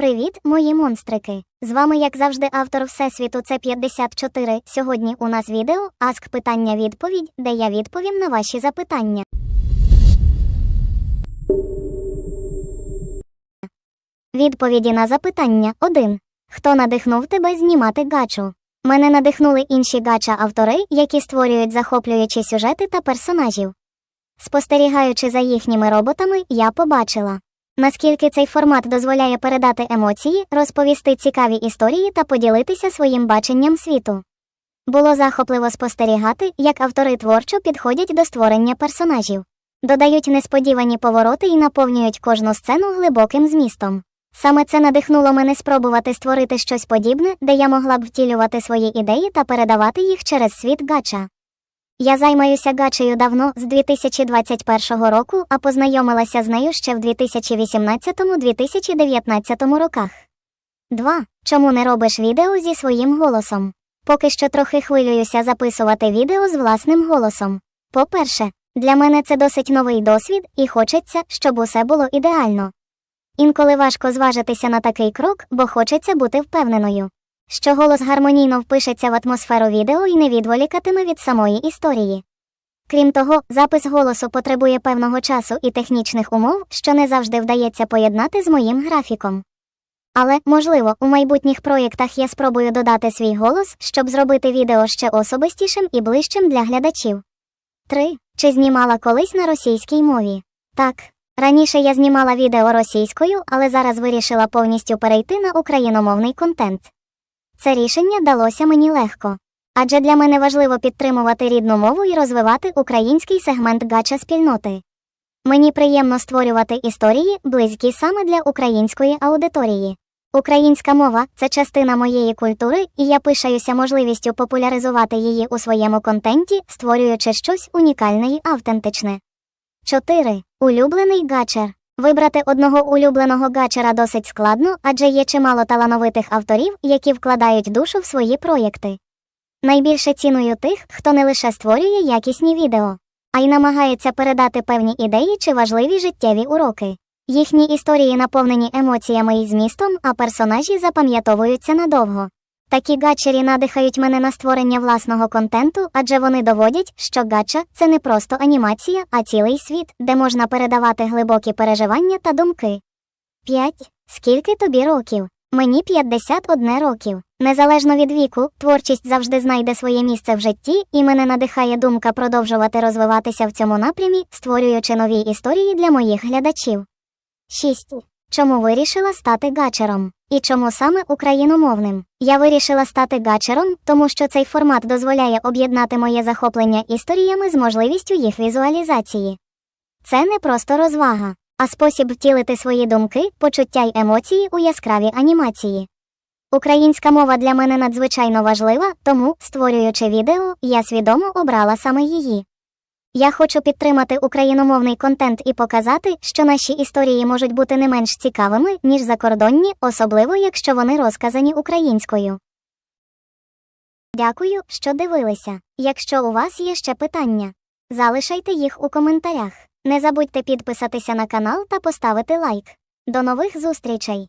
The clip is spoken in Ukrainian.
Привіт, мої монстрики! З вами, як завжди, автор Всесвіту це 54. Сьогодні у нас відео Аск питання відповідь, де я відповім на ваші запитання. Відповіді на запитання 1. Хто надихнув тебе знімати гачу? Мене надихнули інші гача-автори, які створюють захоплюючі сюжети та персонажів. Спостерігаючи за їхніми роботами, я побачила, наскільки цей формат дозволяє передати емоції, розповісти цікаві історії та поділитися своїм баченням світу. Було захопливо спостерігати, як автори творчо підходять до створення персонажів, додають несподівані повороти і наповнюють кожну сцену глибоким змістом. Саме це надихнуло мене спробувати створити щось подібне, де я могла б втілювати свої ідеї та передавати їх через світ гача. Я займаюся гачею давно з 2021 року, а познайомилася з нею ще в 2018-2019 роках. 2. Чому не робиш відео зі своїм голосом? Поки що трохи хвилююся записувати відео з власним голосом. По-перше, для мене це досить новий досвід, і хочеться, щоб усе було ідеально. Інколи важко зважитися на такий крок, бо хочеться бути впевненою, що голос гармонійно впишеться в атмосферу відео і не відволікатиме від самої історії. Крім того, запис голосу потребує певного часу і технічних умов, що не завжди вдається поєднати з моїм графіком. Але, можливо, у майбутніх проєктах я спробую додати свій голос, щоб зробити відео ще особистішим і ближчим для глядачів. 3. Чи знімала колись на російській мові? Так. Раніше я знімала відео російською, але зараз вирішила повністю перейти на україномовний контент. Це рішення далося мені легко. Адже для мене важливо підтримувати рідну мову і розвивати український сегмент гача спільноти. Мені приємно створювати історії, близькі саме для української аудиторії. Українська мова це частина моєї культури, і я пишаюся можливістю популяризувати її у своєму контенті, створюючи щось унікальне і автентичне. 4. Улюблений гачер. Вибрати одного улюбленого гачера досить складно, адже є чимало талановитих авторів, які вкладають душу в свої проєкти. Найбільше ціную тих, хто не лише створює якісні відео, а й намагається передати певні ідеї чи важливі життєві уроки. Їхні історії наповнені емоціями і змістом, а персонажі запам'ятовуються надовго. Такі гачері надихають мене на створення власного контенту, адже вони доводять, що гача це не просто анімація, а цілий світ, де можна передавати глибокі переживання та думки. 5. Скільки тобі років? Мені 51 років. Незалежно від віку, творчість завжди знайде своє місце в житті, і мене надихає думка продовжувати розвиватися в цьому напрямі, створюючи нові історії для моїх глядачів. 6. Чому вирішила стати гачером? І чому саме україномовним? Я вирішила стати гачером, тому що цей формат дозволяє об'єднати моє захоплення історіями з можливістю їх візуалізації. Це не просто розвага, а спосіб втілити свої думки, почуття й емоції у яскраві анімації. Українська мова для мене надзвичайно важлива, тому, створюючи відео, я свідомо обрала саме її. Я хочу підтримати україномовний контент і показати, що наші історії можуть бути не менш цікавими, ніж закордонні, особливо якщо вони розказані українською. Дякую, що дивилися. Якщо у вас є ще питання, залишайте їх у коментарях. Не забудьте підписатися на канал та поставити лайк. До нових зустрічей!